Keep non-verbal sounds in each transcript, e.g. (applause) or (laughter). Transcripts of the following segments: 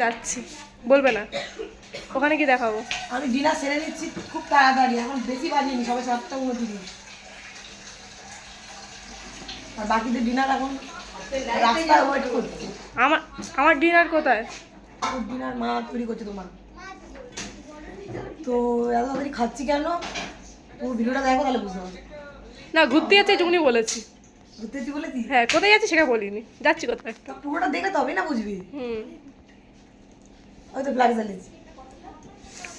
যাচ্ছি। বলবে না। ওখানে কি দেখাবো। আমি ডিনার সেরে নিচ্ছি খুব তাড়াতাড়ি এখন বেশি বাজিনি সবাই সাতটা উনত্রিশ আর বাকিদের ডিনার এখন রাস্তায় ওয়েট করছে। আমার আমার ডিনার কোথায়? ডিনার মা তৈরি করছে তোমার। তো এত তাড়াতাড়ি খাচ্ছি কেন? পুরো ভিডিওটা দেখো তাহলে বুঝতে পারবে। না ঘুরতে যাচ্ছে এইটুকুনি বলেছি। ঘুরতে যাচ্ছি বলে কি হ্যাঁ কোথায় যাচ্ছি সেটা বলিনি। যাচ্ছি কোথায়? পুরোটা দেখে তবেই না বুঝবি। হুম। ওই তো ব্ল্যাক জ্বালিয়েছি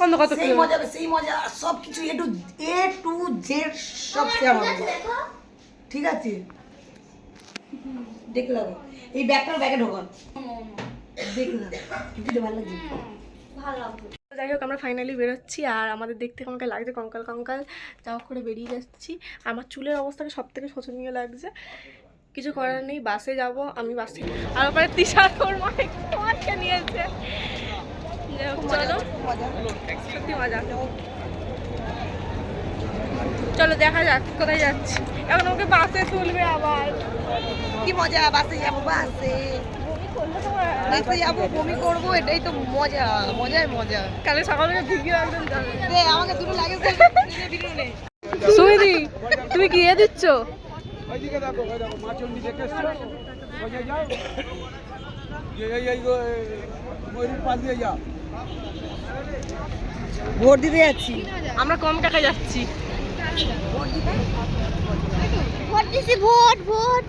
অন্য কত সেই মজা সেই মজা সব কিছু A to A to Z সব শেয়ার হবে। ঠিক আছে? এই ব্যাগটার ব্যাগে ঢোকান দেখলাম কিন্তু ভালো লাগছে। যাই হোক আমরা ফাইনালি বেরোচ্ছি আর আমাদের দেখতে আমাকে লাগছে কঙ্কাল কঙ্কাল। যাও করে বেরিয়ে যাচ্ছি। আমার চুলের অবস্থাটা সব থেকে শোচনীয় লাগছে? কিছু করার নেই বাসে যাব আমি বাসে আর ওপরে তিসার মাকে নিয়েছে। চলো। সত্যি মজা। চলো দেখা যাক কোথায় যাচ্ছি। এখন ওকে বাসে তুলবে আবার। কি মজা বাসে যাব বাসে। বাসে যাব বমি করব এটাই তো মজা মজায় মজা। কালে সকালে ভিডিও একদম যাবে আমাকে দুটো লাগে সুইদি তুমি কি এ দিচ্ছ? সোজা যাও। ভোট দিতে যাচ্ছি। আমরা কম টাকা যাচ্ছি। ভোট দিছি ভোট ভোট।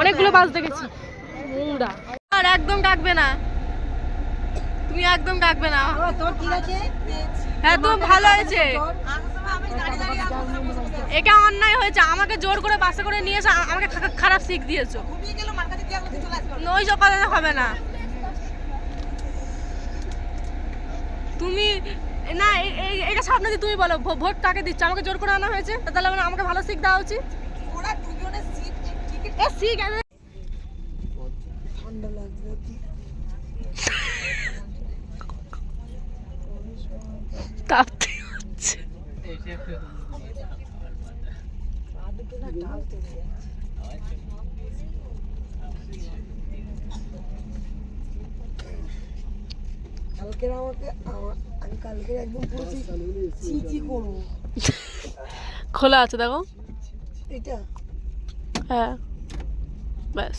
অনেকগুলো বাস দেখেছি। আর একদম ডাকবে না। তুমি একদম ডাকবে না। হ্যাঁ তো ভালো হয়েছে। এটা অন্যায় হয়েছে, আমাকে জোর করে বাসে করে নিয়ে এসে আমাকে খারাপ শিখ দিয়েছ। ওই সব কথা হবে না। তুমি, না এটা সামনে দিয়ে তুমি বলো ভোট কাকে দিচ্ছ? আমাকে জোর করে আনা হয়েছে? তাহলে আমাকে ভালো শিখ দেওয়া উচিত? কি তাপতে হচ্ছে আদিকে না টাল তুলে যাচ্ছে কালকের আমাকে আমা- আমি কালকে একদম পুরো চিচি করব। খোলা আছে দেখো। এটা হ্যাঁ। ব্যাস।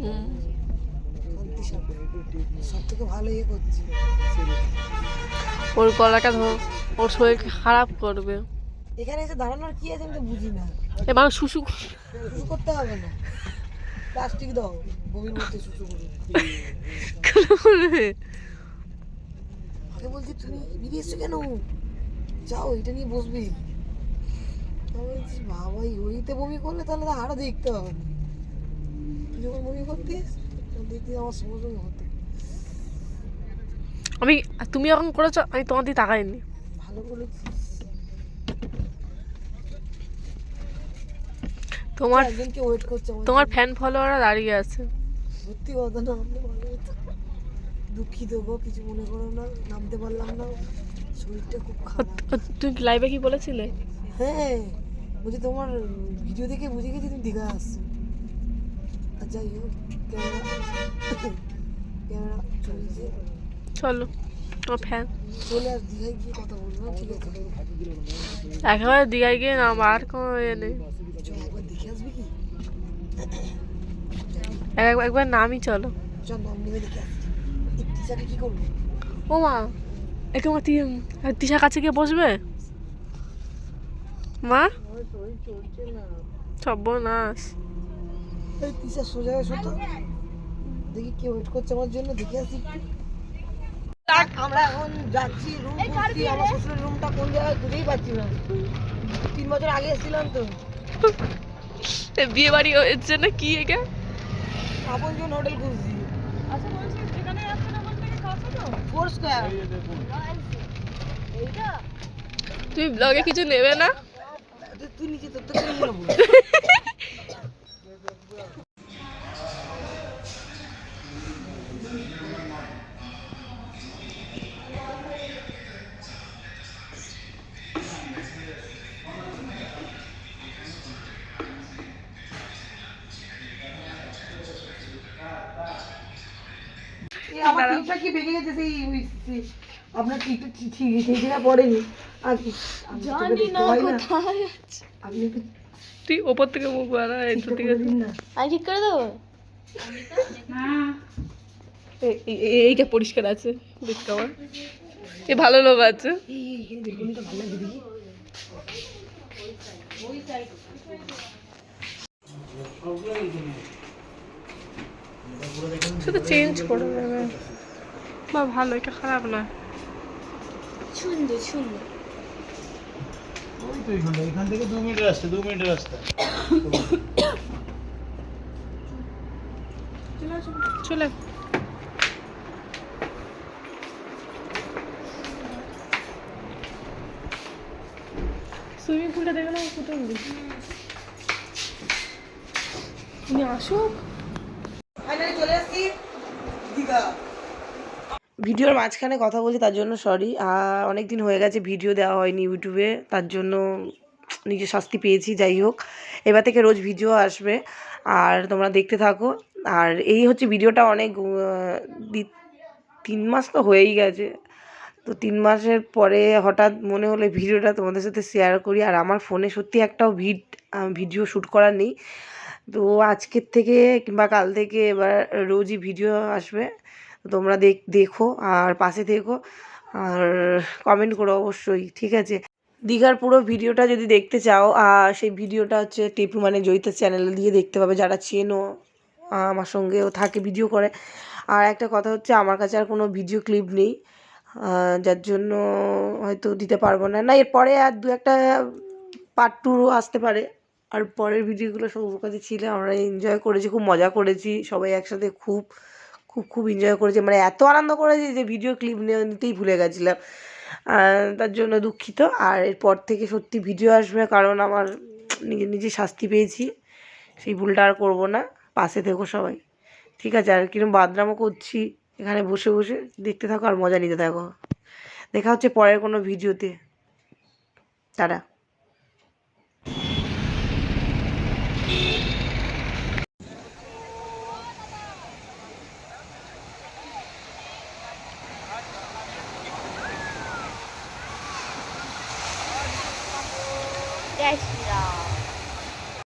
হুম। সব থেকে ভালো ইয়ে করছি। ওর গলাটা ওর শরীর খারাপ করবে। এখানে এসে দাঁড়ানোর কি আছে আমি তো বুঝি না। এ মানুষ শুশু শুরু করতে হবে না। প্লাস্টিক দাও বমির মধ্যে শুশু করবে আগে বলছি তুমি বেরিয়ে এসছো কেন? যাও এটা নিয়ে বসবি। আমি বলছি বাবা এই ওইতে বমি করলে তাহলে তো আরও দেখতে হবে যখন বমি করতিস দেখতে আমার সঙ্গে হতো। আমি তুমি যখন করেছ আমি তোমার দিকে তাকাইনি। ভালো করেছিস। তোমার একজনকে ওয়েট করছে তোমার ফ্যান ফলোয়াররা দাঁড়িয়ে আছে। সত্যি কথা না আমি ভালো দুঃখিত গো কিছু মনে করো না নামতে পারলাম না। শরীরটা খুব খারাপ। তুমি লাইভে কি বলেছিলে? হ্যাঁ বলছি তোমার ভিডিও দেখে বুঝে গেছি তুমি দীঘা আসছো। আর যাই হোক ক্যামেরা ক্যামেরা চলছে। চলো একেবারে দীঘায় গিয়ে নাম আর কোনো ইয়ে নেই। একবার আসবি এক- একবার নামই চলো। ও মা একে মা তিশার কাছে গিয়ে বসবে? মা? সর্বনাশ। টিচার সোজা দেখি কে ওয়েট করছে আমার জন্য দেখে আসি। আমরা এখন যাচ্ছি রুম খুঁজছি আমার শ্বশুরের রুমটা কোন জায়গায়? খুঁজেই পাচ্ছি না। তিন বছর আগে এসেছিলাম তো। বিয়ে বাড়ি হয়েছে না কি এটা? আপন জন হোটেল খুঁজছি। ফোর স্কোয়ার তুমি ব্লগে কিছু নেবে না? তুই নিচে তোর থেকে নিয়ে নেব। (laughs) কি বেঁকে গেছে? সেই আপনার পড়েনি। আর কি আপনি চোখে জানি না কোথায় আপনি তুই ওপর থেকে মুখ বাড়া এই ঠিক করে আমি ঠিক করে দেবো? এই- এই- এই- এইটা পরিষ্কার আছে দেখতে আমার এ ভালো লোক আছে। এই এই, এখানে বেলকনিটা ভালো লাগছে দেখি শুধু চেঞ্জ করে দেবে। বা ভালো এটা খারাপ না। এখান থেকে দু রাস্তা দু রাস্তা। চলে সুইমিং পুলটা দেখে না কোথাও তুমি আসুক ভিডিওর মাঝখানে কথা বলছি, তার জন্য সরি অনেক দিন হয়ে গেছে ভিডিও দেওয়া হয়নি ইউটিউবে তার জন্য নিজে শাস্তি পেয়েছি, যাই হোক। এবার থেকে রোজ ভিডিও আসবে, আর তোমরা দেখতে থাকো। আর এই হচ্ছে ভিডিওটা অনেক তিন মাস তো হয়েই গেছে। তো তিন মাসের পরে হঠাৎ মনে হলো ভিডিওটা তোমাদের সাথে শেয়ার করি, আর আমার ফোনে সত্যি একটাও ভিড ভিডিও শ্যুট করার নেই। তো আজকের থেকে কিংবা কাল থেকে এবার রোজই ভিডিও আসবে। তোমরা দেখ দেখো আর পাশে দেখো আর কমেন্ট করো অবশ্যই ঠিক আছে? দীঘার পুরো ভিডিওটা যদি দেখতে চাও আহ, সেই ভিডিওটা হচ্ছে টিপু মানে জয়িতা চ্যানেলে দিয়ে দেখতে পাবে। যারা চেনো আমার সঙ্গেও থাকে ভিডিও করে। আর একটা কথা হচ্ছে আমার কাছে আর কোনো ভিডিও ক্লিপ নেই। যার জন্য হয়তো দিতে পারব না। না এরপরে আর দু একটা পার্ট টুরও আসতে পারে। আর পরের ভিডিওগুলো সব ওর কাছে ছিল, আমরা এনজয় করেছি, খুব মজা করেছি, সবাই একসাথে খুব খুব খুব এনজয় করেছি। মানে এত আনন্দ করেছি যে ভিডিও ক্লিপ নিতেই ভুলে গেছিলাম। তার জন্য দুঃখিত। আর এরপর থেকে সত্যি ভিডিও আসবে, কারণ আমার নিজে নিজে শাস্তি পেয়েছি। সেই ভুলটা আর করব না। পাশে থেকো সবাই। ঠিক আছে, আর কিরম বাদরামও করছি, এখানে বসে বসে দেখতে থাকো আর মজা নিতে থাকো। দেখা হচ্ছে পরের কোনো ভিডিওতে তারা